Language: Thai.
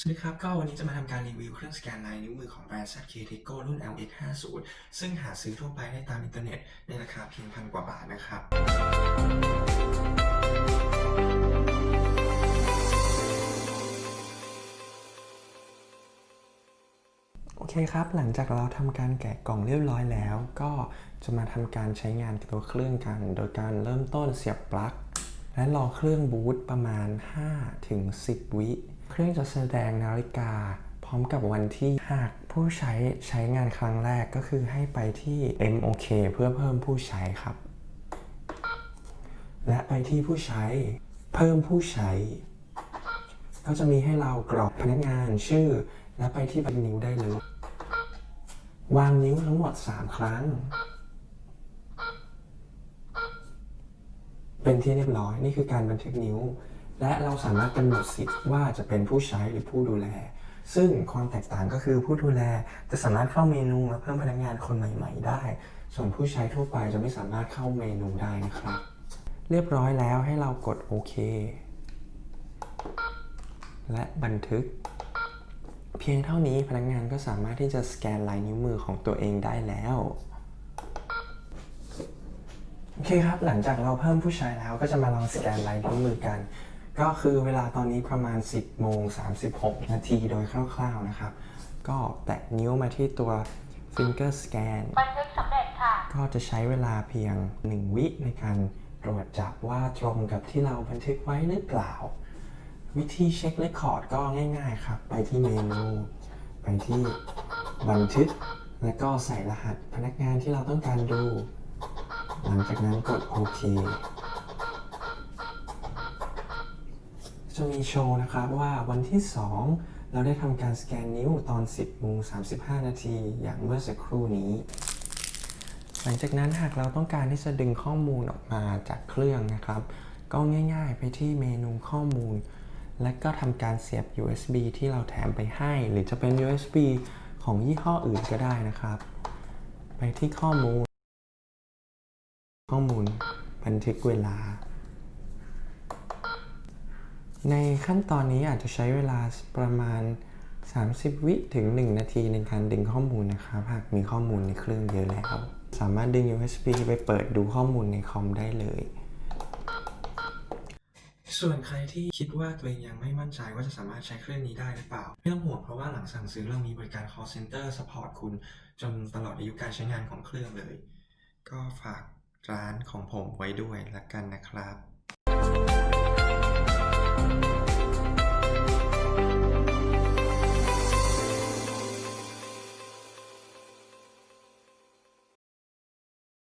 สวัสดีครับ ก็วันนี้จะมาทำการรีวิวเครื่องสแกนลายนิ้วมือของแบรนด์ ZK t e c o รุ่น LX50 ซึ่งหาซื้อทั่วไปได้ตามอินเทอร์เน็ต ในราคาเพียงพันกว่าบาทนะครับโอเคครับ หลังจากเราทำการแกะกล่องเรียบร้อยแล้ว ก็จะมาทำการใช้งานกับตัวเครื่องกัน โดยการเริ่มต้นเสียบปลั๊กและรอเครื่องบูตประมาณ5ถึง10 วิ รื่องจะแสดงนาฬิกา พร้อมกับวันที่หากผู้ใช้ใช้งานครั้งแรกก็คือให้ไปที่ MOK เพื่อเพิ่มผู้ใช้ครับ และไปที่ผู้ใช้ เพิ่มผู้ใช้ก็จะมีให้เรากรอกพนักงานชื่อ และไปที่บันนิ้วได้เลยวางนิ้วทั้งหมด 3 ครั้ง เป็นที่เรียบร้อยนี่คือการบันทึกนิ้ว และเราสามารถกำหนดสิทธิ์ว่าจะเป็นผู้ใช้หรือผู้ดูแล ซึ่งความแตกต่างก็คือผู้ดูแลจะสามารถเข้าเมนูและเพิ่มพนักงานคนใหม่ ๆ ได้ ส่วนผู้ใช้ทั่วไปจะไม่สามารถเข้าเมนูได้นะครับ เรียบร้อยแล้วให้เรากดโอเค และบันทึก เพียงเท่านี้พนักงานก็สามารถที่จะสแกนลายนิ้วมือของตัวเองได้แล้วโอเคครับ หลังจากเราเพิ่มผู้ใช้แล้วก็จะมาลองสแกนลายนิ้วมือกัน ก็คือเวลาตอนนี้ประมาณ 10โมง36 นาทีโดยคร่าวๆนะครับ ก็แตะนิ้วมาที่ตัว finger scan บันทึกสำเร็จค่ะ ก็จะใช้เวลาเพียง 1 วิในการตรวจจับว่าตรงกับที่เราบันทึกไว้หรือเปล่า วิธีเช็คเรคคอร์ดก็ง่ายๆครับ ไปที่เมนู ไปที่บันทึก แล้วก็ใส่รหัสพนักงานที่เราต้องการดู หลังจากนั้นกดโอเค จะมีโชว์นะครับว่าวันที่ 2 เราได้ทำการสแกนนิ้วตอน 10โมง35 นาทีอย่างเมื่อสักครู่นี้ หลังจากนั้นหากเราต้องการที่จะดึงข้อมูลออกมาจากเครื่องนะครับ ก็ง่ายๆไปที่เมนูข้อมูล และก็ทำการเสียบ USB ที่เราแถมไปให้ หรือจะเป็น USB ของยี่ห้ออื่นก็ได้นะครับ ไปที่ข้อมูล ข้อมูลบันทึกเวลา ในขั้นตอนนี้อาจจะใช้เวลาประมาณ 30 วิถึง 1 นาทีในการดึงข้อมูลนะครับหากมีข้อมูลในเครื่องเยอะแล้ว สามารถดึง USB ไปเปิดดูข้อมูลในคอมได้เลย ส่วนใครที่คิดว่าตัวเองยังไม่มั่นใจว่าจะสามารถใช้เครื่องนี้ได้หรือเปล่า ไม่ต้องห่วงเพราะว่าหลังสั่งซื้อเรามีบริการ call center support คุณ จนตลอดอายุการใช้งานของเครื่องเลย ก็ฝากร้านของผมไว้ด้วยละกันนะครับ